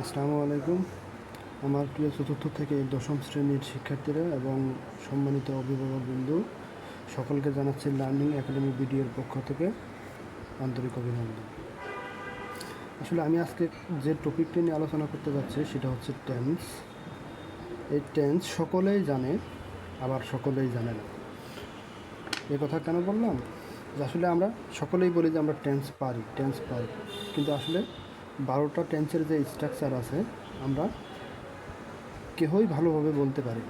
আসসালামু আলাইকুম। আমার প্রিয় চতুর্থ থেকে দশম শ্রেণির শিক্ষার্থীরা এবং সম্মানিত অভিভাবক বন্ধু, সকলকে জানাচ্ছি লার্নিং একাডেমি বিডিওর পক্ষ থেকে আন্তরিক অভিনন্দন। আসলে আমি আজকে যে টপিকটি নিয়ে আলোচনা করতে যাচ্ছি সেটা হচ্ছে টেন্স এই টেন্স সকলেই জানে, আবার সকলেই জানে না। এ কথা কেন বললাম? যে আসলে আমরা সকলেই বলি যে আমরা টেন্স পারি টেন্স পারি। কিন্তু আসলে বারোটা টেন্সের যে স্ট্রাকচার আছে, আমরা কেহই ভালোভাবে বলতে পারি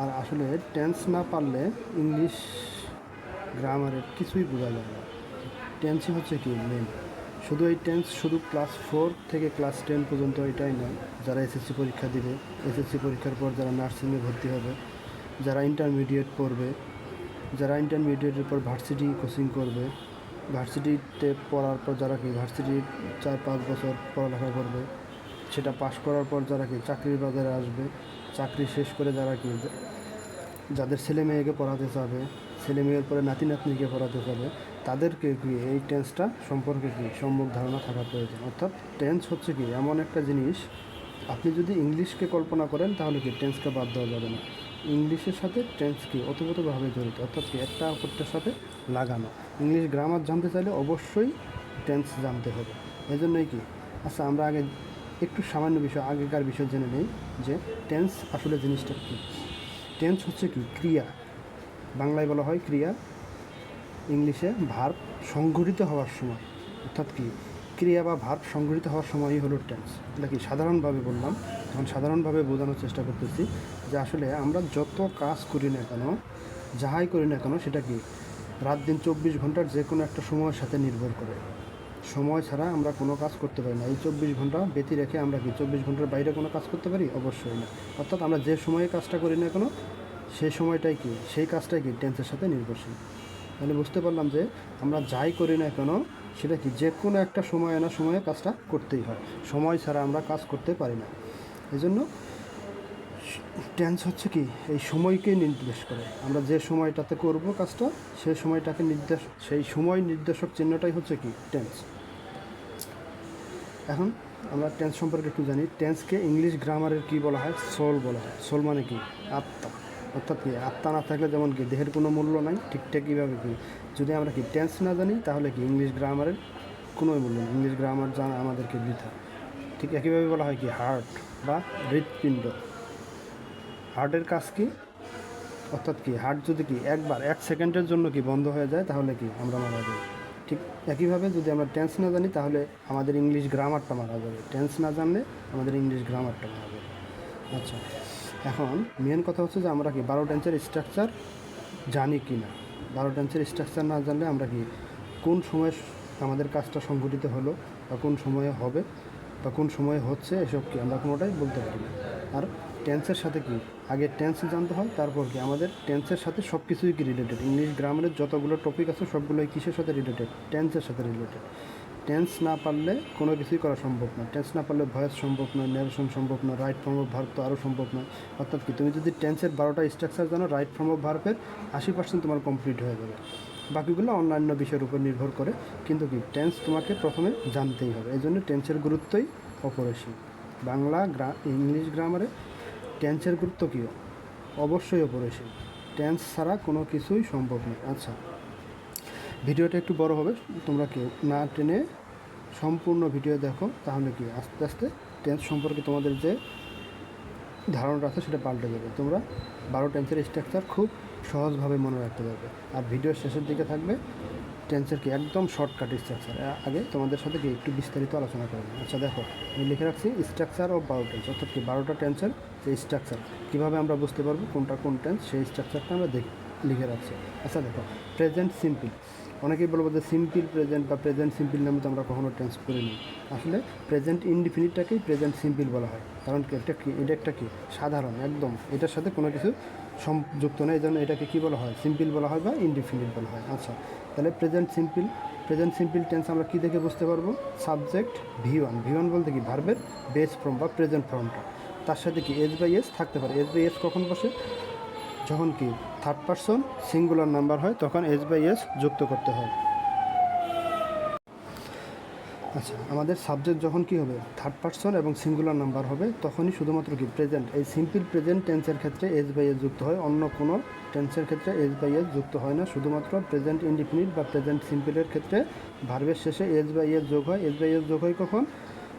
আর আসলে টেন্স না পারলে ইংলিশ গ্রামারের কিছুই বোঝা যায় না। টেন্সই হচ্ছে কি মেন শুধু এই টেন্স শুধু ক্লাস ফোর থেকে ক্লাস টেন পর্যন্ত এটাই নয়। যারা এসএসসি পরীক্ষা দিবে এসএসসি পরীক্ষার পর যারা নার্সিংয়ে ভর্তি হবে, যারা ইন্টারমিডিয়েট পড়বে, যারা ইন্টারমিডিয়েটের পর ভার্সিটি কোচিং করবে ভার্সিটিতে পড়ার পর যারা কি ভার্সিটি চার পাঁচ বছর পড়ালেখা করবে, সেটা পাশ করার পর যারা কি চাকরির বাজারে আসবে, চাকরি শেষ করে যারা কি যাদের ছেলে মেয়েকে পড়াতে চাবে, ছেলে মেয়ের পরে নাতি নাতনিকে পড়াতে চাবে, তাদেরকে কি এই টেন্সটা সম্পর্কে কি সম্মুখ ধারণা থাকা প্রয়োজন? অর্থাৎ টেন্স হচ্ছে কি, এমন একটা জিনিস, আপনি যদি ইংলিশকে কল্পনা করেন তাহলে কি টেন্সকে বাদ দেওয়া যাবে না। ইংলিশের সাথে টেন্স কি ওতপ্রোতভাবে জড়িত, অর্থাৎ কি একটা অপরটার সাথে লাগানো। ইংলিশ গ্রামার জানতে চাইলে অবশ্যই টেন্স জানতে হবে। এই জন্যই কি? আচ্ছা আমরা আগে একটু সামান্য বিষয়, আগেকার বিষয় জেনে নেই যে টেন্স আসলে জিনিসটা কী? টেন্স হচ্ছে কি? ক্রিয়া। বাংলায় বলা হয় ক্রিয়া। ইংলিশে ভার্ব সংঘটিত হওয়ার সময়। অর্থাৎ কি? ক্রিয়া বা ভার্ব সংঘটিত হওয়ার সময়ই হলো টেন্স এটা কি সাধারণভাবে বললাম? এখন সাধারণভাবে বোঝানোর চেষ্টা করতেছি। যে আসলে আমরা যত কাজ করি না কেন, যাহাই করি না কেন, সেটা কি? রাত দিন চব্বিশ ঘণ্টার যে কোনো একটা সময়ের সাথে নির্ভর করে। সময় ছাড়া আমরা কোনো কাজ করতে পারি না। এই চব্বিশ ঘণ্টা ব্যতি রেখে আমরা কি চব্বিশ ঘণ্টার বাইরে কোনো কাজ করতে পারি? অবশ্যই না। অর্থাৎ আমরা যে সময়ে কাজটা করি না কেন সেই সময়টাই কি? সেই কাজটাই কি? টেন্সের সাথে নির্ভরশীল। তাহলে বুঝতে পারলাম যে আমরা যাই করি না কেন, সেটা কি? যে কোনো একটা সময় না সময়ে কাজটা করতেই হয়। সময় ছাড়া আমরা কাজ করতে পারি না। এই জন্য টেন্স হচ্ছে কি, এই সময়কে নির্দেশ করে। আমরা যে সময়টাতে করব কাজটা সেই সময়টাকে নির্দেশ, সেই সময় নির্দেশক চিহ্নটাই হচ্ছে কি টেন্স এখন আমরা টেন্স সম্পর্কে একটু জানি। টেন্সকে ইংলিশ গ্রামারের কি বলা হয়? সোল বলা হয়। সোল মানে কি? আত্মা। অর্থাৎ কি, আত্মা না থাকলে যেমন কি, দেহের কোনো মূল্য নাই ঠিকঠাক কীভাবে কি? যদি আমরা কি টেন্স না জানি, তাহলে কি ইংলিশ গ্রামারের কোনো মূল্য নেই। ইংলিশ গ্রামার জানা আমাদেরকে বৃথা। ঠিক একইভাবে বলা হয় কি হার্ট বা হৃৎপিণ্ড। হার্টের কাজ কি? অর্থাৎ কি হার্ট যদি কি একবার এক সেকেন্ডের জন্য কি বন্ধ হয়ে যায়, তাহলে কি আমরা মারা যাই? ঠিক একইভাবে যদি আমরা টেন্স না জানি, তাহলে আমাদের ইংলিশ গ্রামারটা মারা যাবে। টেন্স না জানলে আমাদের ইংলিশ গ্রামারটা মারা যাবে। আচ্ছা এখন মেন কথা হচ্ছে যে আমরা কি বারো টেন্সের স্ট্রাকচার জানি কি না বারো টেন্সের স্ট্রাকচার না জানলে আমরা কি কোন সময় আমাদের কাজটা সংঘটিত হলো বা কোন সময়ে হবে বা কোন সময়ে হচ্ছে, এসব কি আমরা কোনোটাই বলতে পারি না। আর টেন্সের সাথে কি? আগে টেন্স জানতে হয়, তারপর কি? আমাদের টেন্সের সাথে সব কিছুই কি রিলেটেড ইংলিশ গ্রামারের যতগুলো টপিক আছে, সবগুলোই কিসের সাথে রিলেটেড টেন্সের সাথে রিলেটেড টেন্স না পারলে কোনো কিছুই করা সম্ভব না টেন্স না পারলে ভয়েস সম্ভব নয় নেরেশন সম্ভব নয় রাইট ফর্ম অফ ভার্ব তো আরও সম্ভব নয়। অর্থাৎ কি? তুমি যদি টেন্সের বারোটা স্ট্রাকচার জানো রাইট ফর্ম অফ ভার্বের আশি পার্সেন্ট তোমার কমপ্লিট হয়ে যাবে। বাকিগুলো অন্যান্য বিষয়ের উপর নির্ভর করে। কিন্তু কি? টেন্স তোমাকে প্রথমে জানতেই হবে। এই জন্য টেন্সের গুরুত্বই অপরিসীম। বাংলা ইংলিশ গ্রামারে টেন্সের গুরুত্ব কী? অবশ্যই অপরিসীম। টেন্স ছাড়া কোনো কিছুই সম্ভব নয়। আচ্ছা ভিডিওটা একটু বড় হবে। তোমরা কেউ না টেনে সম্পূর্ণ ভিডিও দেখো, তাহলে কি আস্তে আস্তে টেন্স সম্পর্কে তোমাদের যে ধারণাটা আছে, সেটা পাল্টে যাবে। তোমরা বারো টেন্সের স্ট্রাকচার খুব সহজভাবে মনে রাখতে পারবে। আর ভিডিওর শেষের দিকে থাকবে টেন্সের কি? একদম শর্টকাট স্ট্রাকচার আগে তোমাদের সাথে কি একটু বিস্তারিত আলোচনা করব আচ্ছা দেখো, আমি লিখে রাখছি স্ট্রাকচার অফ বারো টেন্স অর্থাৎ কি বারোটা টেন্সের যে স্ট্রাকচার কীভাবে আমরা বুঝতে পারব কোনটা কোন টেন্স সেই স্ট্রাকচারটা আমরা দেখি, লিখে রাখছি। আচ্ছা দেখো প্রেজেন্ট সিম্পল অনেকেই বলব যে সিম্পল প্রেজেন্ট বা প্রেজেন্ট সিম্পল নামে তো আমরা কখনো টেন্স করিনি। আসলে প্রেজেন্ট ইনডিফিনিটটাকেই প্রেজেন্ট সিম্পল বলা হয়। কারণ এটা কি, এটা একটা কি? সাধারণ, একদম। এটার সাথে কোনো কিছু সংযুক্ত নেই। এই জন্য এটাকে কী বলা হয়? সিম্পল বলা হয় বা ইনডিফিনিট বলা হয়। আচ্ছা তাহলে present simple present simple tense আমরা কী দেখে বুঝতে পারব? Subject V one V one বলতে কি? ভার্বের বেস ফর্ম বা প্রেজেন্ট ফর্মটা তার সাথে কি এস বাই এস থাকতে পারে? এস বাই এস কখন বসে? যখন কি থার্ড পারসন সিঙ্গুলার নাম্বার হয়, তখন এস বাই এস যুক্ত করতে হয়। আচ্ছা আমাদের সাবজেক্ট যখন কি হবে? থার্ড পার্সন এবং সিঙ্গুলার নাম্বার হবে, তখনই শুধুমাত্র কি? প্রেজেন্ট এই সিম্পল প্রেজেন্ট টেন্সের ক্ষেত্রে এস বাই এস যুক্ত হয়, অন্য কোনো টেন্সের ক্ষেত্রে এস বাই এস যুক্ত হয় না। শুধুমাত্র প্রেজেন্ট ইন্ডিফিনিট বা প্রেজেন্ট সিম্পলের ক্ষেত্রে ভার্বের শেষে এস বাই এস যোগ হয়। এস বাই এস যোগ হয় কখন?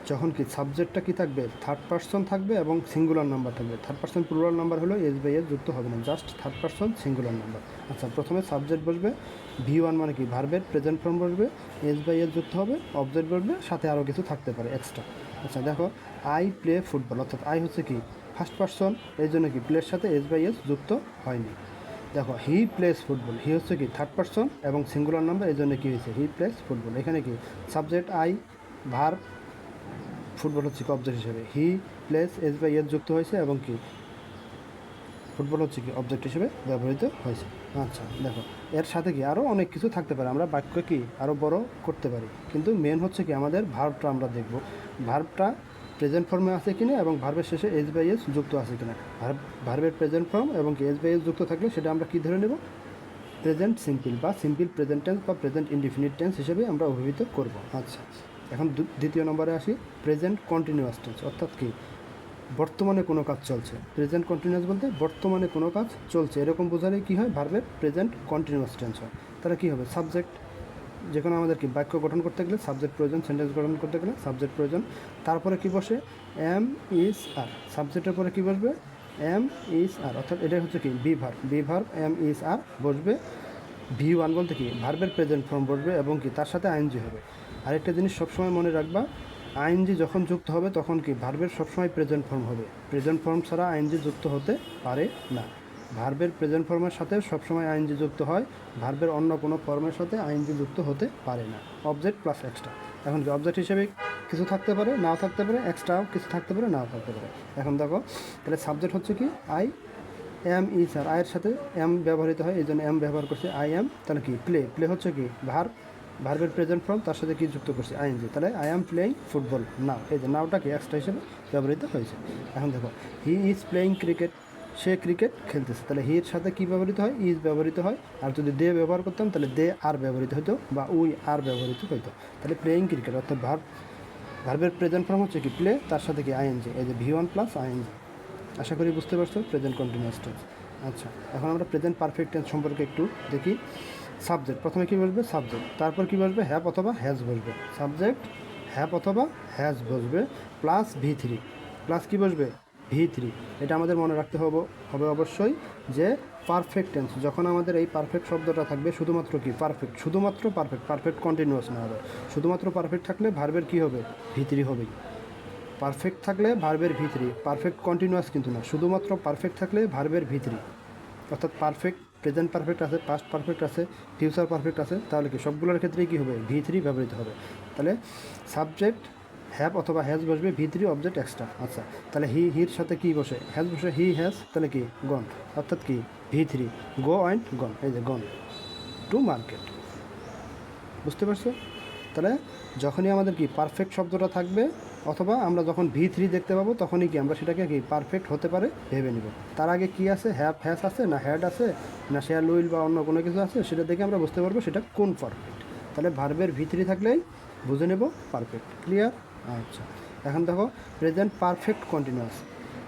যখন কি সাবজেক্টটা কি থাকবে? থার্ড পার্সন থাকবে এবং সিঙ্গুলার নাম্বার থাকবে। থার্ড পার্সন প্লুরাল নাম্বার হলো এস বাই এস যুক্ত হবে না just third person singular number আচ্ছা প্রথমে সাবজেক্ট বসবে ভি ওয়ান মানে কি? ভার্বের প্রেজেন্ট ফর্ম বসবে এস বাই এস যুক্ত হবে অবজেক্ট বসবে, সাথে আরও কিছু থাকতে পারে এক্সট্রা আচ্ছা দেখো আই প্লে ফুটবল অর্থাৎ আই হচ্ছে কি? ফার্স্ট পার্সন এই জন্য কি? প্লের সাথে এস বাই এস যুক্ত হয়নি। দেখো হি প্লেস ফুটবল হি হচ্ছে কি? থার্ড পার্সন এবং সিঙ্গুলার নাম্বার এই জন্য কী হয়েছে? হি প্লেস ফুটবল এখানে কি? সাবজেক্ট আই ভার্ব ফুটবল হচ্ছে কি অবজেক্ট হিসেবে? He plays S by S যুক্ত হয়েছে এবং কি? ফুটবল হচ্ছে কি অবজেক্ট হিসেবে ব্যবহৃত হয়েছে। আচ্ছা দেখো, এর সাথে কি আরও অনেক কিছু থাকতে পারে, আমরা বাক্য কি আরও বড় করতে পারি। কিন্তু মেন হচ্ছে কি আমাদের ভার্বটা আমরা দেখব। ভার্বটা প্রেজেন্ট ফর্মে আছে কিনা এবং ভার্বের শেষে এস বাই এস যুক্ত আছে কিনা। ভার্ব ভার্বের প্রেজেন্ট ফর্ম এবং এস বাই এস যুক্ত থাকলে সেটা আমরা কী ধরে নেব? প্রেজেন্ট সিম্পল বা সিম্পল প্রেজেন্ট টেন্স বা প্রেজেন্ট ইনডিফিনিট টেন্স হিসেবে আমরা অভিহিত করব। আচ্ছা এখন দ্বিতীয় নম্বরে আসি প্রেজেন্ট কন্টিনিউয়াস টেন্স অর্থাৎ কি? বর্তমানে কোনো কাজ চলছে। প্রেজেন্ট কন্টিনিউয়াস বলতে বর্তমানে কোনো কাজ চলছে। এরকম বোঝালে কী হয়? ভার্বের প্রেজেন্ট কন্টিনিউয়াস টেন্স হয়। তাহলে কী হবে? সাবজেক্ট যে কোনো আমাদের কি বাক্য গঠন করতে গেলে সাবজেক্ট প্রয়োজন সেন্টেন্স গঠন করতে গেলে সাবজেক্ট প্রয়োজন তারপরে কি বসে? এম ইজ আর সাবজেক্টের পরে কি বসবে? এম ইজ আর অর্থাৎ এটাই হচ্ছে কি? Be verb be verb am is are বসবে। ভি ওয়ান বলতে কি? ভার্বের প্রেজেন্ট ফর্ম বসবে এবং কি? তার সাথে আইনজি হবে। আরেকটা জিনিস সবসময় মনে রাখবা আইনজি যখন যুক্ত হবে তখন কি ভার্বের সবসময় প্রেজেন্ট ফর্ম হবে। প্রেজেন্ট ফর্ম ছাড়া আইনজি যুক্ত হতে পারে না। ভার্বের প্রেজেন্ট ফর্মের সাথে সবসময় আইনজি যুক্ত হয়, ভার্বের অন্য কোনো ফর্মের সাথে আইনজি যুক্ত হতে পারে না। অবজেক্ট প্লাস এক্সট্রা এখন কি অবজেক্ট হিসেবে কিছু থাকতে পারে, নাও থাকতে পারে এক্সট্রাও কিছু থাকতে পারে, নাও থাকতে পারে। এখন দেখো, তাহলে সাবজেক্ট হচ্ছে কি আই এম ই স্যার আয়ের সাথে এম ব্যবহৃত হয় এই জন্য এম ব্যবহার করছে আই এম তাহলে কি প্লে প্লে হচ্ছে কি ভার্ব ভার্বের প্রেজেন্ট ফর্ম তার সাথে কি যুক্ত করছে? I N G. তাহলে I am playing football now এই যে নাওটা কি এক্সট্রা হিসেবে ব্যবহৃত হয়েছে? এখন দেখো হি ইজ প্লেয়িং ক্রিকেট সে ক্রিকেট খেলতেছে। তাহলে হির সাথে কি ব্যবহৃত হয়? ইজ ব্যবহৃত হয়। আর যদি দে ব্যবহার করতাম, তাহলে দে আর ব্যবহৃত হতো বা উই আর ব্যবহৃত হতো তাহলে প্লেয়িং ক্রিকেট অর্থাৎ ভার্ব ভার্বের প্রেজেন্ট ফর্ম হচ্ছে কি প্লে তার সাথে কি আইএনজি এই যে V one plus I N G আশা করি বুঝতে পারছ প্রেজেন্ট কন্টিনিউয়াস টেন্স আচ্ছা এখন আমরা প্রেজেন্ট পারফেক্ট টেন্স সম্পর্কে একটু দেখি। সাবজেক্ট প্রথমে কী বসবে সাবজেক্ট তারপর কী বসবে হ্যাপ অথবা হ্যাজ বসবে সাবজেক্ট হ্যাপ অথবা হ্যাজ বসবে প্লাস ভি থ্রি প্লাস কী বসবে? ভি থ্রি এটা আমাদের মনে রাখতে হবে হবে অবশ্যই যে পারফেক্ট টেন্স যখন আমাদের এই পারফেক্ট শব্দটা থাকবে, শুধুমাত্র কি? পারফেক্ট শুধুমাত্র পারফেক্ট পারফেক্ট কন্টিনিউয়াস না হবে। শুধুমাত্র পারফেক্ট থাকলে ভার্বের কী হবে? ভি থ্রি হবেই। পারফেক্ট থাকলে ভার্বের ভিতরি পারফেক্ট কন্টিনিউয়াস কিন্তু না। শুধুমাত্র পারফেক্ট থাকলে ভার্বের ভিতরি অর্থাৎ পারফেক্ট প্রেজেন্ট পারফেক্ট আছে পাস্ট পারফেক্ট আছে ফিউচার পারফেক্ট আছে, তাহলে কি সবগুলোর ক্ষেত্রেই কী হবে? ভি থ্রি ব্যবহৃত হবে। তাহলে সাবজেক্ট হ্যাভ অথবা হ্যাজ বসবে ভি থ্রি অবজেক্ট এক্সট্রা আচ্ছা তাহলে হি হির সাথে কি বসে? হ্যাজ বসে হি হ্যাজ তাহলে কি? গন অর্থাৎ কি? V three go and gone এই যে গন টু মার্কেট বুঝতে পারছ? তাহলে যখনই আমাদের কি পারফেক্ট শব্দটা থাকবে অথবা আমরা যখন ভি থ্রি দেখতে পাবো, তখনই কি আমরা সেটাকে কি পারফেক্ট হতে পারে ভেবে নিব। তার আগে কি আছে? হ্যাপ হ্যাস আছে না হ্যাড আছে? না শেয়ার লুইল বা অন্য কোনো কিছু আছে? সেটা দেখে আমরা বুঝতে পারব সেটা কোন পারফেক্ট তাহলে ভার্বের ভি থ্রি থাকলেই বুঝে নেব পারফেক্ট ক্লিয়ার আচ্ছা। এখন দেখো প্রেজেন্ট পারফেক্ট কন্টিনিউয়াস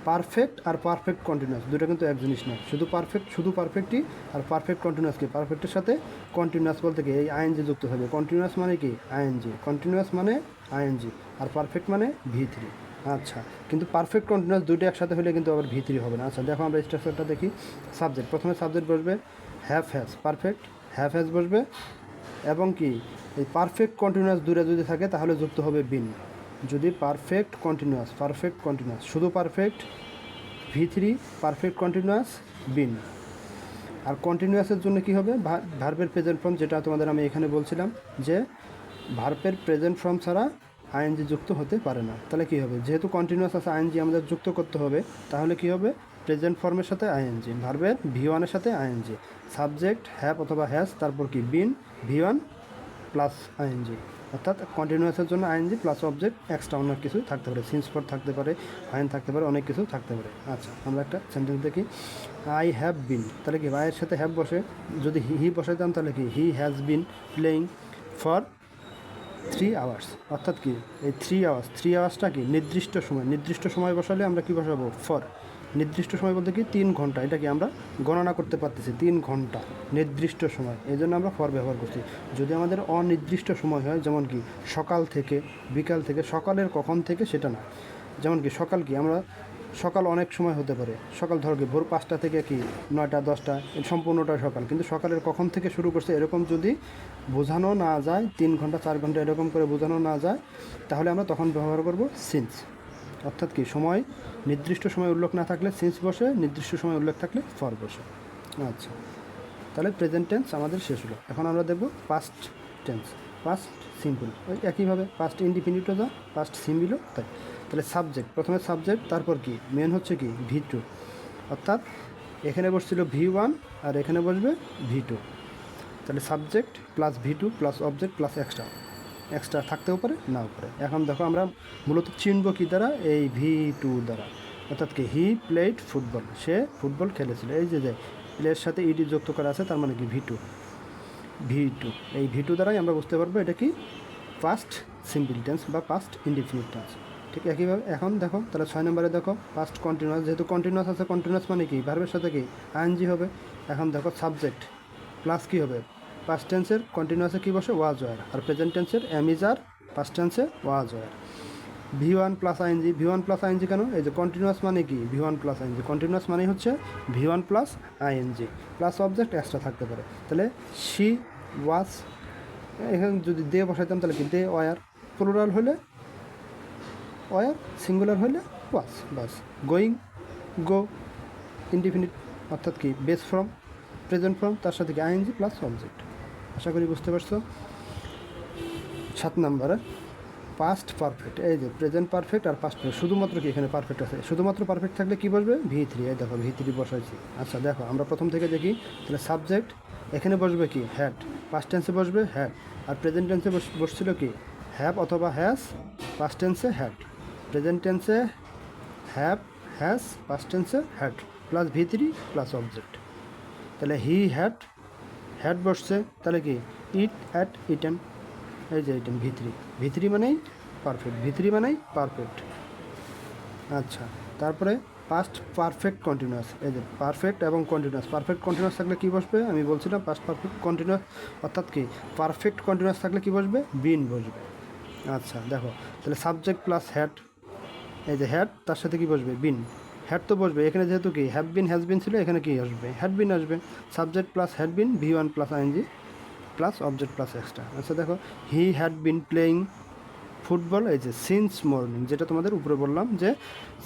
পারফেক্ট আর পারফেক্ট কন্টিনিউয়াস দুটো কিন্তু এক জিনিস না শুধু পারফেক্ট শুধু পারফেক্টই আর পারফেক্ট কন্টিনিউয়াস কি? পারফেক্টের সাথে কন্টিনিউয়াস বলতে কি? এই আইএনজি যুক্ত হবে কন্টিনিউয়াস মানে কি? আইএনজি কন্টিনিউয়াস মানে আইএনজি আর পারফেক্ট মানে ভি থ্রি আচ্ছা কিন্তু পারফেক্ট কন্টিনিউয়াস দুটো একসাথে হলে কিন্তু আবার ভি থ্রি হবে না। আচ্ছা দেখো আমরা স্ট্রাকচারটা দেখি। সাবজেক্ট প্রথমে সাবজেক্ট বসবে have has perfect have has বসবে এবং কি? এই পারফেক্ট কন্টিনিউয়াস দূরে যদি থাকে তাহলে যুক্ত হবে বিন যদি পারফেক্ট কন্টিনিউয়াস পারফেক্ট কন্টিনিউয়াস শুধু perfect V three perfect continuous been আর কন্টিনিউয়াসের জন্য কি হবে? ভার্বের প্রেজেন্ট ফর্ম যেটা তোমাদের আমি এখানে বলছিলাম, যে ভার্বের প্রেজেন্ট ফর্ম ছাড়া আইএনজি যুক্ত হতে পারে না। তাহলে কি হবে? যেহেতু কন্টিনিউয়াস আছে আইএনজি আমাদের যুক্ত করতে হবে, তাহলে কি হবে? প্রেজেন্ট ফর্মের সাথে আইএনজি ভার্বের ভি ওয়ানের সাথে আইএনজি সাবজেক্ট হ্যাপ অথবা হ্যাজ তারপর কি? Been V one plus I N G অর্থাৎ কন্টিনিউয়াসের জন্য আইএনজি প্লাস অবজেক্ট এক্সট্রা অনেক কিছু থাকতে পারে। সিন্স পর থাকতে পারে আইন থাকতে পারে, অনেক কিছু থাকতে পারে। আচ্ছা আমরা একটা সেন্টেন্স দেখি। আই হ্যাভ বিন তাহলে কি আয়ের সাথে হ্যাভ বসে? যদি হি হি বসাইতাম তাহলে কি? He has been playing for three hours অর্থাৎ কি? এই থ্রি আওয়ার্স থ্রি আওয়ার্সটা কি? নির্দিষ্ট সময় নির্দিষ্ট সময় বসালে আমরা কি বসাবো? ফর নির্দিষ্ট সময় বলতে কি তিন ঘণ্টা এটা কি আমরা গণনা করতে পারতেছি, তিন ঘণ্টা নির্দিষ্ট সময়। এই জন্য আমরা ফর ব্যবহার করছি। যদি আমাদের অনির্দিষ্ট সময় হয়, যেমন কি সকাল থেকে, বিকাল থেকে, সকালের কখন থেকে সেটা না। যেমন কি সকাল কি আমরা, সকাল অনেক সময় হতে পারে। সকাল ধরো কি ভোর পাঁচটা থেকে কি নয়টা, দশটা সম্পূর্ণটা সকাল। কিন্তু সকালের কখন থেকে শুরু করছে এরকম যদি বোঝানো না যায়, তিন ঘণ্টা, চার ঘণ্টা এরকম করে বোঝানো না যায়, তাহলে আমরা তখন ব্যবহার করব সিন্স। অর্থাৎ কি? সময়, নির্দিষ্ট সময় উল্লেখ না থাকলে সিন্স বসে, নির্দিষ্ট সময় উল্লেখ থাকলে ফর বসে। আচ্ছা। তাহলে প্রেজেন্ট টেন্স আমাদের শেষ হলো। এখন আমরা দেখব পাস্ট টেন্স পাস্ট সিম্পল ওই একইভাবে পাস্ট ইন্ডিফিনিটও যা পাস্ট সিম্পলও তাই। তাহলে সাবজেক্ট প্রথমে সাবজেক্ট তারপর কি? মেন হচ্ছে কি? ভি টু অর্থাৎ এখানে বসছিল ভি ওয়ান আর এখানে বসবে ভি টু তাহলে subject plus V two plus object plus extra extra থাকতেও পারে, নাও পারে। এখন দেখো আমরা মূলত চিনব কি দ্বারা? এই ভি টু দ্বারা। অর্থাৎ কি হি প্লেড ফুটবল সে ফুটবল খেলেছিল। এই যে যে প্লেয়ের সাথে ইডি যুক্ত করা আছে, তার মানে কি ভি টু ভি টু এই ভি টু দ্বারাই আমরা বুঝতে পারব এটা কি ফার্স্ট সিম্পল টেন্স বা ফার্স্ট ইনডিফিনিট টেন্স ঠিক একইভাবে এখন দেখো, তাহলে ছয় নম্বরে দেখো ফার্স্ট কন্টিনিউয়াস যেহেতু কন্টিনিউয়াস আছে কন্টিনিউয়াস মানে কি ভার্বের সাথে কি আইএনজি হবে। এখন দেখো সাবজেক্ট প্লাস কি হবে? পাস্ট টেন্সের কন্টিনিউয়াসে কী বসে? ওয়াজ ওয়ার আর প্রেজেন্ট টেন্সের অ্যামিজার পাস্ট টেন্সে was were V one plus ING V one plus ING কেন? এই যে কন্টিনিউয়াস মানে কি? V one plus ING continuous মানে হচ্ছে V one plus ING plus object extra থাকতে পারে। তাহলে শি ওয়াজ এখানে যদি দে বসাইতাম তাহলে কি? দে ওয়ার প্লুরাল হলে ওয়ার সিঙ্গুলার হলে was bus going go indefinite অর্থাৎ কি? বেস ফ্রম প্রেজেন্ট ফর্ম তার সাথে কি আইএনজি প্লাস অবজেক্ট আশা করি বুঝতে পারছ। সাত নাম্বারে পাস্ট পারফেক্ট এই যে প্রেজেন্ট পারফেক্ট আর পাস্ট শুধুমাত্র কি এখানে পারফেক্ট আছে? শুধুমাত্র পারফেক্ট থাকলে কি বসবে? ভি থ্রি এই দেখো ভি থ্রি বসাইছি। আচ্ছা দেখো, আমরা প্রথম থেকে দেখি, তাহলে সাবজেক্ট এখানে বসবে কি? হ্যাড পাস্ট টেন্সে বসবে হ্যাড আর প্রেজেন্ট টেন্সে বসছিল কি? হ্যাভ অথবা হ্যাজ পাস্ট টেন্সে হ্যাড প্রেজেন্ট টেন্সে হ্যাভ হ্যাজ পাস্ট টেন্সে had plus V three plus object তাহলে হি হ্যাড হ্যাড বসছে, তাহলে কি? ইট অ্যাট ইটেন এই যে ইটেন ভিতরি। ভিতরি মানেই পারফেক্ট ভিতরি মানেই পারফেক্ট আচ্ছা তারপরে পাস্ট পারফেক্ট কন্টিনিউয়াস এই যে পারফেক্ট এবং কন্টিনিউয়াস পারফেক্ট কন্টিনিউয়াস থাকলে কী বসবে? আমি বলছিলাম পাস্ট পারফেক্ট কন্টিনিউয়াস অর্থাৎ কি? পারফেক্ট কন্টিনিউয়াস থাকলে কী বসবে? বিন বসবে। আচ্ছা দেখো, তাহলে সাবজেক্ট প্লাস হ্যাড এই যে হ্যাড তার সাথে কি বসবে? বিন হ্যাড তো বসবে। এখানে যেহেতু কি হ্যাভ বিন, হ্যাজ বিন ছিল, এখানে কি আসবে? হ্যাড বিন আসবে। Subject plus had been, V one plus ING plus object plus extra. আচ্ছা দেখো, he had been playing football, এই যে সিন্স মর্নিং যেটা তোমাদের উপরে বললাম যে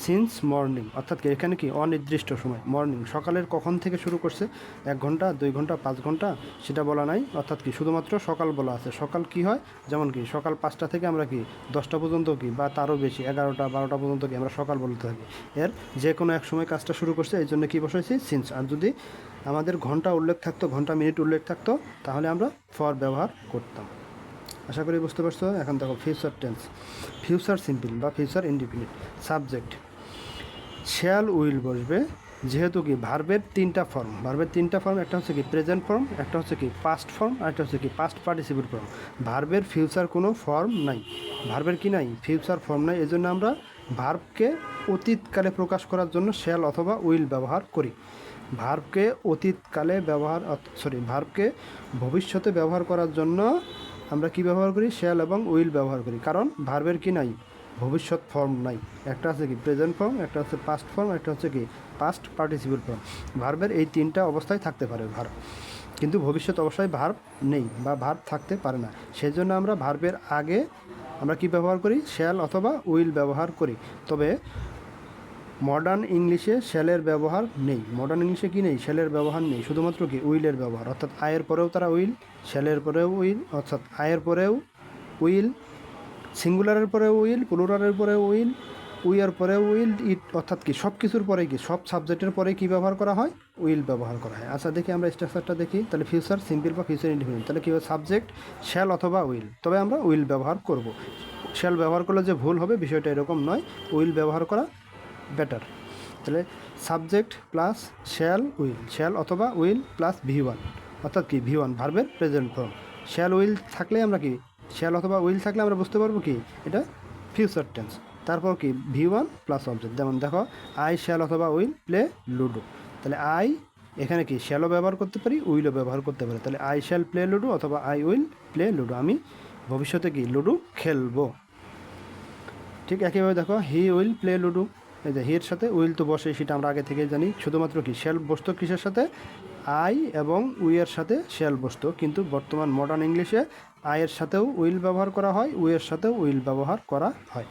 সিন্স মর্নিং অর্থাৎ কি এখানে কি অনির্দিষ্ট সময় মর্নিং সকালের কখন থেকে শুরু করছে, এক ঘণ্টা, দুই ঘণ্টা, পাঁচ ঘণ্টা, সেটা বলা নাই, অর্থাৎ কি শুধুমাত্র সকাল বলা আছে। সকাল কি হয়? যেমন কি সকাল পাঁচটা থেকে আমরা কি দশটা পর্যন্ত কি বা তারও বেশি, এগারোটা, বারোটা পর্যন্ত কি আমরা সকাল বলতে থাকি। এর যে কোনো এক সময় কাজটা শুরু করছে, এই জন্য কী বসাইছি? সিন্স আর যদি আমাদের ঘণ্টা উল্লেখ থাকতো, ঘণ্টা মিনিট উল্লেখ থাকতো, তাহলে আমরা ফর ব্যবহার করতাম। আশা করি বুঝতে পারছ, এখন দেখো ফিউচার টেন্স ফিউচার সিম্পল বা future independent subject shall will বসবে, যেহেতু কি ভার্বের তিনটা ফর্ম ভার্বের তিনটা ফর্ম একটা হচ্ছে কি প্রেজেন্ট ফর্ম একটা হচ্ছে কি পাস্ট ফর্ম আর একটা হচ্ছে কি পাস্ট পার্টিসিপেট ফর্ম ভার্বের ফিউচার কোনো ফর্ম নাই ভার্বের কি নাই ফিউচার ফর্ম নাই এই জন্য আমরা ভার্বকে অতীতকালে প্রকাশ করার জন্য শ্যাল অথবা উইল ব্যবহার করি। ভার্বকে অতীতকালে ব্যবহার সরি ভার্বকে ভবিষ্যতে ব্যবহার করার জন্য আমরা কি ব্যবহার করি? শ্যাল এবং উইল ব্যবহার করি। কারণ ভার্বের কি নাই? ভবিষ্যৎ ফর্ম নাই। একটা আছে কি? প্রেজেন্ট ফর্ম একটা হচ্ছে পাস্ট ফর্ম একটা হচ্ছে কি? পাস্ট পার্টিসিপেল ফর্ম ভার্বের এই তিনটা অবস্থায় থাকতে পারে ভার্ব কিন্তু ভবিষ্যৎ অবস্থায় ভার্ব নেই বা ভার্ব থাকতে পারে না। সেই জন্য আমরা ভার্বের আগে আমরা কি ব্যবহার করি? শ্যাল অথবা উইল ব্যবহার করি। তবে মডার্ন ইংলিশে শ্যালের ব্যবহার নেই। মডার্ন ইংলিশে কি নেই? শ্যালের ব্যবহার নেই। শুধুমাত্র কি? উইলের ব্যবহার। অর্থাৎ আয়ের পরেও তারা উইল শ্যালের পরেও উইল, অর্থাৎ আয়ের পরেও উইল, সিঙ্গুলারের পরেও উইল, প্লুরালের পরেও উইল, উইয়ার পরেও উইল, ইট, অর্থাৎ কি? সব কিছুর পরে কি? সব সাবজেক্টের পরে কি ব্যবহার করা হয়? উইল ব্যবহার করা হয়। আচ্ছা দেখি আমরা স্ট্রাকচারটা দেখি। তাহলে ফিউচার, সিম্পল বা ফিউচার ইন্ডিপেন্ডেন্ট। তাহলে কী হবে সাবজেক্ট শ্যাল অথবা উইল। তবে আমরা উইল ব্যবহার করব। শ্যাল ব্যবহার করলে যে ভুল হবে, বিষয়টা এরকম নয়। উইল ব্যবহার করা বেটার তাহলে subject plus shall will shall অথবা উইল প্লাস ভি ওয়ান অর্থাৎ কি ভি ওয়ান ভার্বের প্রেজেন্ট ফর্ম শ্যাল উইল থাকলে আমরা কি শ্যাল অথবা উইল থাকলে আমরা বুঝতে পারব কি, এটা ফিউচার টেন্স তারপর কি ভি ওয়ান প্লাস অবজেক্ট যেমন দেখো আই শ্যাল অথবা উইল প্লে লুডো তাহলে আই এখানে কি শ্যালও ব্যবহার করতে পারি উইলও ব্যবহার করতে পারি। তাহলে আই শ্যাল প্লে লুডো অথবা আই উইল প্লে লুডো আমি ভবিষ্যতে কি লুডো খেলব। ঠিক একইভাবে দেখো হি উইল প্লে লুডো এই যে হির সাথে উইল তো বসে, সেটা আমরা আগে থেকে জানি। শুধুমাত্র কি? শেল বসতো কিসের সাথে? আই এবং উইয়ের সাথে শ্যাল বসতো। কিন্তু বর্তমান মডার্ন ইংলিশে আয়ের সাথেও উইল ব্যবহার করা হয় উইয়ের সাথেও উইল ব্যবহার করা হয়।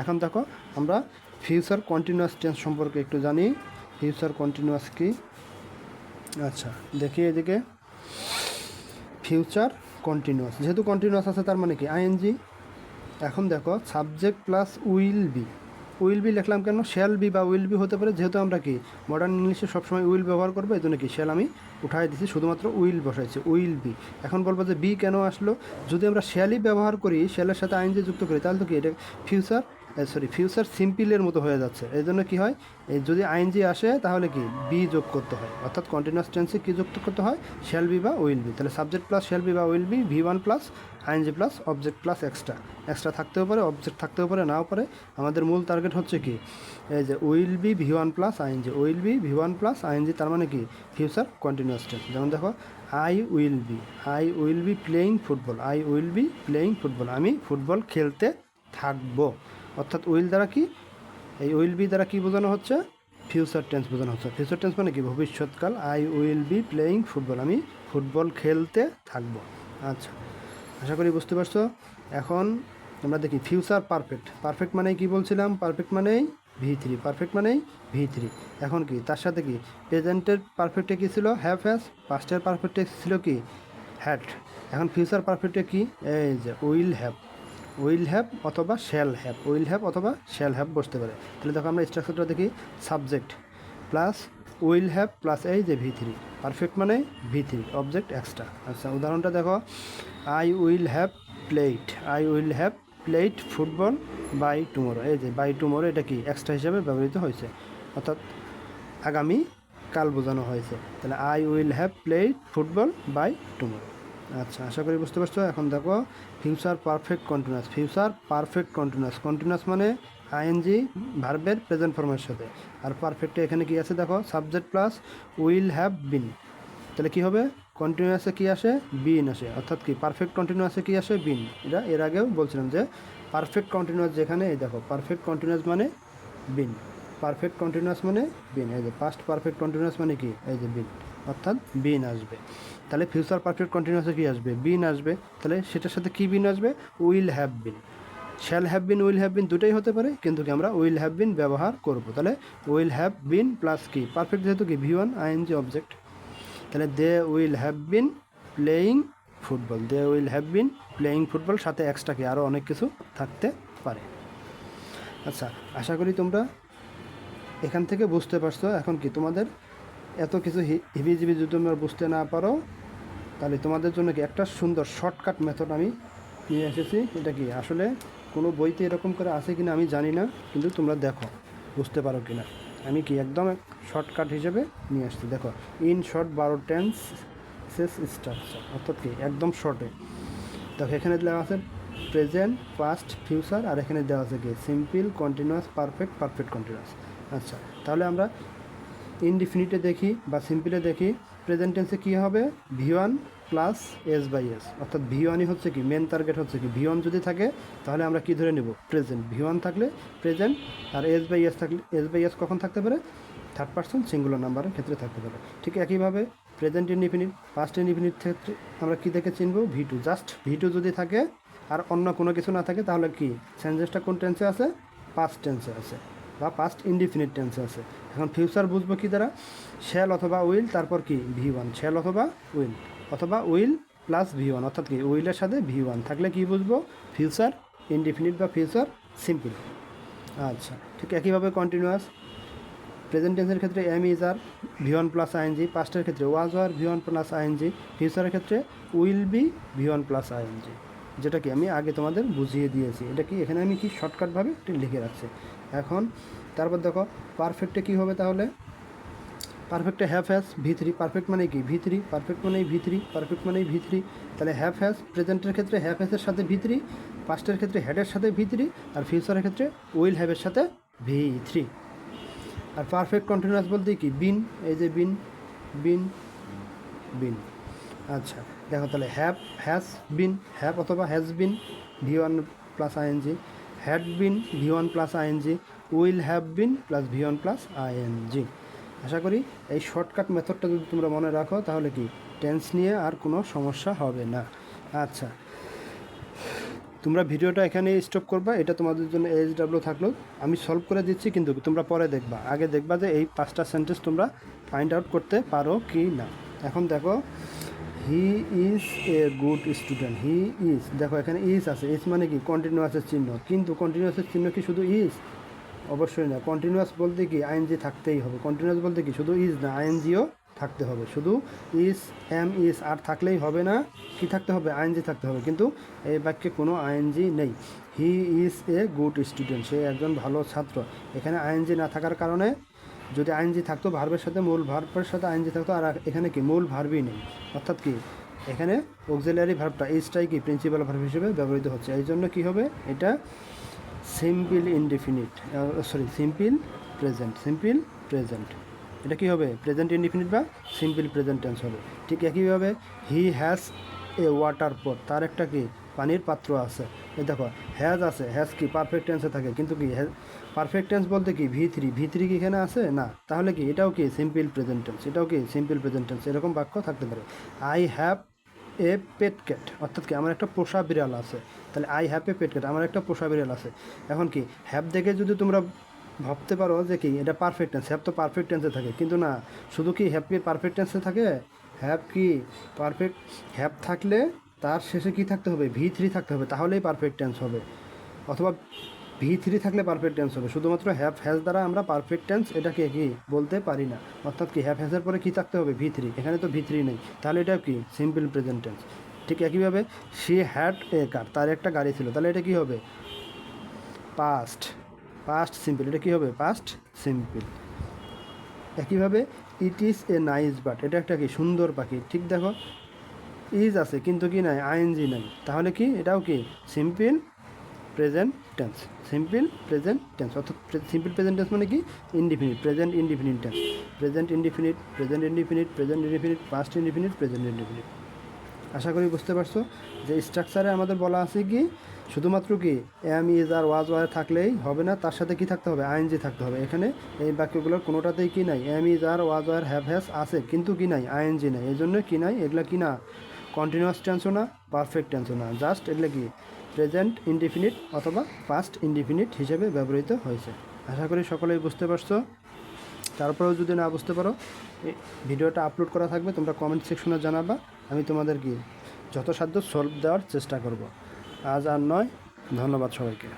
এখন দেখো, আমরা ফিউচার কন্টিনিউয়াস টেন্স সম্পর্কে একটু জানি। ফিউচার কন্টিনিউয়াস কি? আচ্ছা দেখি এদিকে। ফিউচার কন্টিনিউয়াস যেহেতু কন্টিনিউয়াস আছে, তার মানে কি? আইএনজি এখন দেখো subject plus will be will be লিখলাম কেন? শ্যাল বি বা উইল বি হতে পারে, যেহেতু আমরা কি মডার্ন ইংলিশে সবসময় উইল ব্যবহার করব, এই জন্য কি শ্যাল আমি উঠাই দিছি, শুধুমাত্র উইল বসাইছি, উইল বি। এখন বলব যে বি কেন আসলো? যদি আমরা শ্যালই ব্যবহার করি শ্যালের সাথে আইন যে যুক্ত করি, তাহলে তো কি এটা ফিউচার সরি ফিউচার সিম্পলের মতো হয়ে যাচ্ছে। এই জন্য কী হয়? এই যদি আইনজি আসে, তাহলে কি? বি যোগ করতে হয়। অর্থাৎ কন্টিনিউয়াস টেন্সে কী যুক্ত করতে হয়? শ্যাল বি বা উইল বি তাহলে সাবজেক্ট প্লাস শ্যাল বি বা will be V one plus ING plus object plus extra extra থাকতেও পারে অবজেক্ট থাকতেও পারে, নাও পারে। আমাদের মূল টার্গেট হচ্ছে কি? এই যে will be V one plus ING will be V one plus ING তার মানে কি? ফিউচার কন্টিনিউয়াস টেন্স যেমন দেখো I will be I will be playing football I will be playing football আমি ফুটবল খেলতে থাকব। অর্থাৎ উইল দ্বারা কি? এই উইল বি দ্বারা কি বোঝানো হচ্ছে? ফিউচার টেন্স বোঝানো হচ্ছে। ফিউচার টেন্স মানে কি? ভবিষ্যৎকাল। I will be playing football. আমি ফুটবল খেলতে থাকব। আচ্ছা। আশা করি বুঝতে পারছ? এখন আমরা দেখি, ফিউচার পারফেক্ট। পারফেক্ট মানে কি বলছিলাম? পারফেক্ট মানেই ভি থ্রি। পারফেক্ট মানেই ভি থ্রি। এখন কি? তার সাথে কি? প্রেজেন্টের পারফেক্টে কী ছিল? Have has. পাস্টের পারফেক্টে ছিল কি? হ্যাট এখন ফিউচার পারফেক্টে কি? এই যে, উইল হ্যাভ। উইল হ্যাভ অথবা শ্যাল হ্যাভ উইল হ্যাভ অথবা শ্যাল হ্যাভ বসতে পারে। তাহলে দেখো আমরা স্ট্রাকচারটা দেখি subject plus will have plus এই যে ভি থ্রি পারফেক্ট মানে ভি থ্রি অবজেক্ট এক্সট্রা আচ্ছা উদাহরণটা দেখো I will have played I will have played football by tomorrow এই যে বাই টুমোরো এটা কি এক্সট্রা হিসাবে ব্যবহৃত হয়েছে। অর্থাৎ আগামী কাল বোঝানো হয়েছে। তাহলে I will have played football by tomorrow আচ্ছা আশা করি বুঝতে পারছ। এখন দেখো future perfect continuous future perfect continuous continuous মানে আইএনজি ভার্বের প্রেজেন্ট ফর্মের সাথে। আর পারফেক্টে এখানে কি আছে দেখো? Subject plus will have been তাহলে কি হবে? কন্টিনিউয়াসে কি আসে? বিন আসে। অর্থাৎ কি? পারফেক্ট কন্টিনিউয়াসে কি আসে? বিন এটা এর আগেও বলছিলাম যে পারফেক্ট কন্টিনিউয়াস যেখানে, এই দেখো পারফেক্ট কন্টিনিউয়াস মানে বিন পারফেক্ট কন্টিনিউয়াস মানে বিন এই যে পাস্ট পারফেক্ট কন্টিনিউয়াস মানে কি? এই যে বিন অর্থাৎ বিন আসবে। তাহলে ফিউচার পারফেক্ট কন্টিনিউয়াসে কী আসবে? বিন আসবে। তাহলে সেটার সাথে কী বিন আসবে? Will have been shall have been will have been দুটোই হতে পারে, কিন্তু কি আমরা উইল হ্যাভ বিন ব্যবহার করব? তাহলে উইল হ্যাভ বিন প্লাস কি? পারফেক্ট যেহেতু কি? ভি ওয়ান আইএনজি অবজেক্ট তাহলে they will have been playing football they will have been playing football সাথে এক্সট্রা কি? আরও অনেক কিছু থাকতে পারে। আচ্ছা আশা করি তোমরা এখান থেকে বুঝতে পারছ। এখন কি তোমাদের এত কিছু হিবিজিবি যদি তোমরা বুঝতে না পারো, তাহলে তোমাদের জন্য কি একটা সুন্দর শর্টকাট মেথড আমি নিয়ে এসেছি। এটা কি? আসলে কোনো বইতে এরকম করে আছে কিনা আমি জানি না, কিন্তু তোমরা দেখো, বুঝতে পারো কি না আমি কি একদম শর্টকাট হিসেবে নিয়ে আসছি। দেখো ইন শর্ট বারো টেন্স সেস স্ট্রাকচার অর্থাৎ কি? একদম শর্টে দেখো, এখানে দেওয়া আছে প্রেজেন্ট পাস্ট ফিউচার আর এখানে দেওয়া আছে কি? Simple continuous perfect perfect continuous আচ্ছা তাহলে আমরা ইনডিফিনিটে দেখি বা সিম্পলে দেখি প্রেজেন্ট টেন্সে কী হবে? V one plus S by S অর্থাৎ ভি ওয়ানই হচ্ছে কি মেন টার্গেট হচ্ছে কি ভি ওয়ান যদি থাকে, তাহলে আমরা কী ধরে নেব? প্রেজেন্ট ভি ওয়ান থাকলে প্রেজেন্ট আর এস বাই এস থাকলে এস বাই এস কখন থাকতে পারে? থার্ড পার্সন সিঙ্গুলার নাম্বারের ক্ষেত্রে থাকতে পারে। ঠিক একইভাবে প্রেজেন্ট ইনডিফিনিট পাস্ট ইনডিফিনিট ক্ষেত্রে আমরা কী দেখে চিনব? V two just V two যদি থাকে, আর অন্য কোনো কিছু না থাকে, তাহলে কি? সেন্সেসটা কোন টেন্সে আছে? পাস্ট টেন্সে আছে। বা পাস্ট ইনডিফিনিট টেন্সে আছে। এখন ফিউচার বুঝব কি দ্বারা? শ্যাল অথবা উইল তারপর কি? ভি ওয়ান শ্যাল অথবা উইল অথবা উইল প্লাস ভি ওয়ান অর্থাৎ কি? উইলের সাথে ভি ওয়ান থাকলে কি বুঝব? ফিউচার ইনডিফিনিট বা ফিউচার সিম্পল আচ্ছা ঠিক একইভাবে কন্টিনিউয়াস প্রেজেন্ট টেন্সের ক্ষেত্রে এম ইজ আর ভি ওয়ান প্লাস আইএনজি পাস্টের ক্ষেত্রে ওয়াজ আর ভি ওয়ান প্লাস আইএনজি ফিউচারের ক্ষেত্রে will be V one plus ING যেটা কি আমি আগে তোমাদের বুঝিয়ে দিয়েছি। এটা কি? এখানে আমি কি শর্টকাটভাবে লিখে রাখছি? এখন। তারপর দেখো পারফেক্টে কী হবে তাহলে? পারফেক্টে have has V three perfect মানে কি? ভি থ্রি পারফেক্ট মানেই ভি থ্রি পারফেক্ট মানেই ভি থ্রি তাহলে হ্যাভ হ্যাজ প্রেজেন্টের ক্ষেত্রে হ্যাভ হ্যাজের সাথে ভি থ্রি পাস্টের ক্ষেত্রে হ্যাডের সাথে ভি থ্রি আর ফিউচারের ক্ষেত্রে উইল হ্যাভের সাথে ভি থ্রি আর পারফেক্ট কন্টিনিউয়াস বলতে কি? বিন এই যে বিন বিন বিন আচ্ছা দেখো তাহলে হ্যাভ হ্যাজ বিন হ্যাভ অথবা has been V one plus ING had been V one plus ING will have been plus V one plus ING আশা করি এই শর্টকাট মেথডটা যদি তোমরা মনে রাখো, তাহলে কি টেন্স নিয়ে আর কোনো সমস্যা হবে না। আচ্ছা তোমরা ভিডিওটা এখানে স্টপ করবা, এটা তোমাদের জন্য এইচ ডাব্লিউ থাকল। আমি সলভ করে দিচ্ছি, কিন্তু তোমরা পরে দেখবা। আগে দেখবা যে এই পাঁচটা সেন্টেন্স তোমরা ফাইন্ড আউট করতে পারো কি না। এখন দেখো he is a good student he is দেখো, এখানে ইজ আছে। ইজ মানে কি? কন্টিনিউয়াসের চিহ্ন। কিন্তু কন্টিনিউয়াসের চিহ্ন কি শুধু ইজ অবশ্যই না। কন্টিনিউয়াস বলতে কি? আইএনজি থাকতেই হবে। কন্টিনিউয়াস বলতে কি? শুধু ইজ না। আইএনজিও থাকতে হবে। শুধু ইজ এম ইজ আর থাকলেই হবে না। কি থাকতে হবে? আইএনজি থাকতে হবে। কিন্তু এই বাক্যে কোনো আইএনজি নেই। He is a good student সে একজন ভালো ছাত্র। এখানে আইএনজি না থাকার কারণে যদি আইএনজি থাকতো, ভার্বের সাথে মূল ভার্বের সাথে আইএনজি থাকতো, আর এখানে কি মূল ভার্বই নেই? অর্থাৎ কি এখানে অক্সিলারি ভার্বটা এইচটাই কি প্রিন্সিপাল ভার্ব হিসেবে ব্যবহৃত হচ্ছে। এই জন্য কী হবে? এটা simple indefinite sorry simple present simple present এটা কী হবে? প্রেজেন্ট ইনডিফিনিট বা সিম্পল প্রেজেন্ট টেন্স হবে। ঠিক একইভাবে হি হ্যাজ এ ওয়াটার পট তার একটা কি? পানির পাত্র আছে। দেখো হ্যাজ আছে হ্যাজ কি? পারফেক্ট টেন্সে থাকে, কিন্তু কি পারফেক্ট টেন্স বলতে কি? ভি থ্রি ভি থ্রি কি এখানে আছে? না, তাহলে কি, এটাও কি সিম্পল প্রেজেন্ট টেন্স এটাও কি সিম্পল প্রেজেন্ট টেন্স এরকম বাক্য থাকতে পারে। I have a pet cat অর্থাৎ কি, আমার একটা পোষা বিড়াল আছে। তাহলে I have a pet cat আমার একটা পোষা বিড়াল আছে। এখন কি হ্যাভ দেখে যদি তোমরা ভাবতে পারো যে কি, এটা পারফেক্ট টেন্স হ্যাভ তো পারফেক্ট টেন্সে থাকে, কিন্তু না, শুধু কি হ্যাপি পারফেক্ট টেন্সে থাকে? হ্যাভ কি পারফেক্ট হ্যাভ থাকলে তার শেষে কি থাকতে হবে? ভি থ্রি থাকতে হবে, তাহলেই পারফেক্ট টেন্স হবে। অথবা ভি থ্রি থাকলে পারফেক্ট টেন্স হবে। শুধুমাত্র হ্যাভ হ্যাজ দ্বারা আমরা পারফেক্ট টেন্স এটাকে কি বলতে পারি না। অর্থাৎ কি হ্যাভ হ্যাজের পরে কী থাকতে হবে? V three. এখানে তো ভি থ্রি নেই। তাহলে এটা কি? সিম্পল প্রেজেন্ট টেন্স ঠিক একইভাবে সি হ্যাড এ কার তার একটা গাড়ি ছিল। তাহলে এটা কি হবে? পাস্ট পাস্ট সিম্পল এটা কী হবে? পাস্ট সিম্পল একইভাবে it is a nice but এটা একটা কি? সুন্দর পাখি। ঠিক দেখো? ইজ আছে, কিন্তু কি নাই? আইএনজি নাই। তাহলে কি? এটাও কি? Simple present tense simple present tense অর্থাৎ সিম্পল প্রেজেন্ট টেন্স মানে কি? Indefinite present indefinite tense present indefinite present indefinite present indefinite past indefinite present indefinite আশা করি বুঝতে পারছ যে স্ট্রাকচারে আমাদের বলা আছে কি? শুধুমাত্র কি? এম ইজ আর ওয়াজ ওয়ার থাকলেই হবে না, তার সাথে কি থাকতে হবে? আইএনজি থাকতে হবে। এখানে এই বাক্যগুলোর কোনোটাতেই কি নাই? এম ইজ আর ওয়াজ ওয়ার হ্যাভ হ্যাস আছে, কিন্তু কি নাই? আইএনজি নাই। এই জন্য কি নাই? এগুলো কি না? কন্টিনিউয়াস টেন্সও না পারফেক্ট টেন্সও না। জাস্ট এগুলো কি? প্রেজেন্ট ইনডিফিনিট অথবা পাস্ট ইনডিফিনিট হিসেবে ব্যবহৃত হয়েছে। আশা করি সকলেই বুঝতে পারছ। তারপরেও যদি না বুঝতে পারো ভিডিওটা আপলোড করা থাকবে, তোমরা কমেন্ট সেকশনে জানাবা, আমি তোমাদের কি যথাসাধ্য সলভ দেওয়ার চেষ্টা করব। আজ আর নয়, ধন্যবাদ সবাইকে।